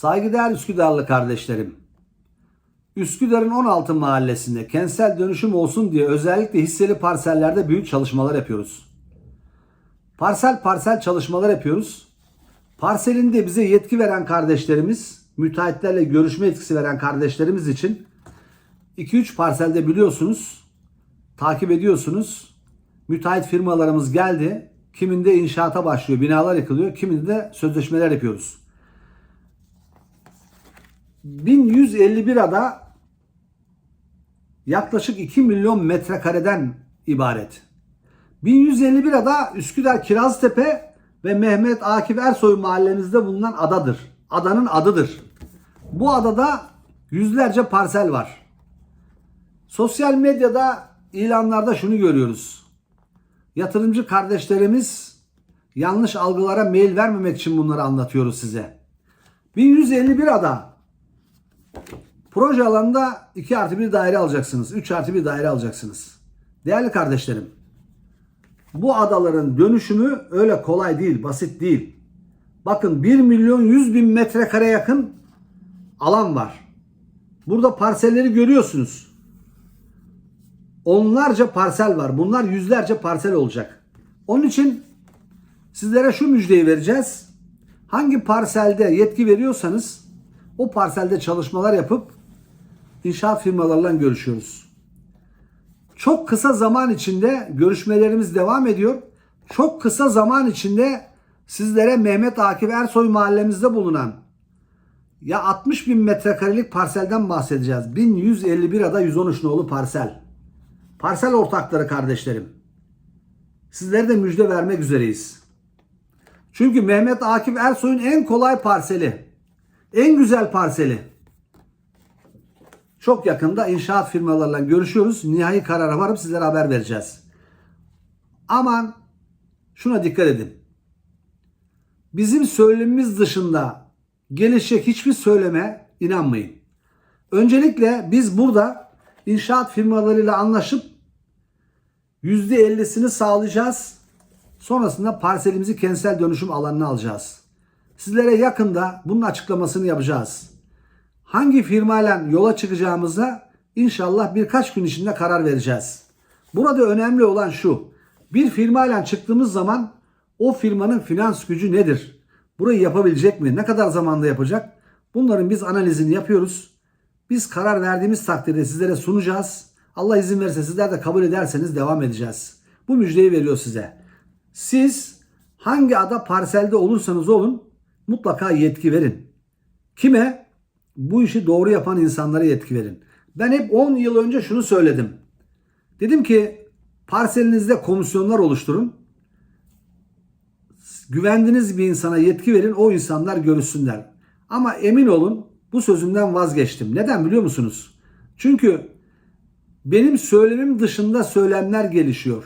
Saygıdeğer Üsküdarlı kardeşlerim. Üsküdar'ın 16 mahallesinde kentsel dönüşüm olsun diye özellikle hisseli parsellerde büyük çalışmalar yapıyoruz. Parsel parsel çalışmalar yapıyoruz. Parselinde bize yetki veren kardeşlerimiz, müteahhitlerle görüşme yetkisi veren kardeşlerimiz için 2-3 parselde biliyorsunuz, takip ediyorsunuz. Müteahhit firmalarımız geldi. Kiminde inşaata başlıyor, binalar yıkılıyor. Kiminde de sözleşmeler yapıyoruz. 1151 ada yaklaşık 2 milyon metrekareden ibaret. 1151 ada Üsküdar Kiraztepe ve Mehmet Akif Ersoy mahallemizde bulunan adadır. Adanın adıdır. Bu adada yüzlerce parsel var. Sosyal medyada ilanlarda şunu görüyoruz. Yatırımcı kardeşlerimiz yanlış algılara mail vermemek için bunları anlatıyoruz size. 1151 ada Proje alanında 2 artı 1 daire alacaksınız. 3 artı 1 daire alacaksınız. Değerli kardeşlerim, bu adaların dönüşümü öyle kolay değil, basit değil. Bakın 1 milyon 100 bin metrekare yakın alan var. Burada parselleri görüyorsunuz. Onlarca parsel var. Bunlar yüzlerce parsel olacak. Onun için sizlere şu müjdeyi vereceğiz. Hangi parselde yetki veriyorsanız o parselde çalışmalar yapıp inşaat firmalarıyla görüşüyoruz. Çok kısa zaman içinde görüşmelerimiz devam ediyor. Çok kısa zaman içinde sizlere Mehmet Akif Ersoy mahallemizde bulunan ya 60 bin metrekarelik parselden bahsedeceğiz. 1151 ada 113 nolu parsel. Parsel ortakları kardeşlerim. Sizlere de müjde vermek üzereyiz. Çünkü Mehmet Akif Ersoy'un en kolay parseli, en güzel parseli. Çok yakında inşaat firmalarıyla görüşüyoruz. Nihai karara varıp sizlere haber vereceğiz. Aman şuna dikkat edin. Bizim söylemimiz dışında gelişecek hiçbir söyleme inanmayın. Öncelikle biz burada inşaat firmalarıyla anlaşıp %50'sini sağlayacağız. Sonrasında parselimizi kentsel dönüşüm alanına alacağız. Sizlere yakında bunun açıklamasını yapacağız. Hangi firmayla yola çıkacağımıza inşallah birkaç gün içinde karar vereceğiz. Burada önemli olan şu. Bir firmayla çıktığımız zaman o firmanın finans gücü nedir? Burayı yapabilecek mi? Ne kadar zamanda yapacak? Bunların biz analizini yapıyoruz. Biz karar verdiğimiz takdirde sizlere sunacağız. Allah izin verirse sizler de kabul ederseniz devam edeceğiz. Bu müjdeyi veriyor size. Siz hangi ada parselde olursanız olun mutlaka yetki verin. Kime? Bu işi doğru yapan insanlara yetki verin. Ben hep 10 yıl önce şunu söyledim. Dedim ki parselinizde komisyonlar oluşturun. Güvendiğiniz bir insana yetki verin o insanlar görüşsünler. Ama emin olun bu sözümden vazgeçtim. Neden biliyor musunuz? Çünkü benim söylemim dışında söylemler gelişiyor.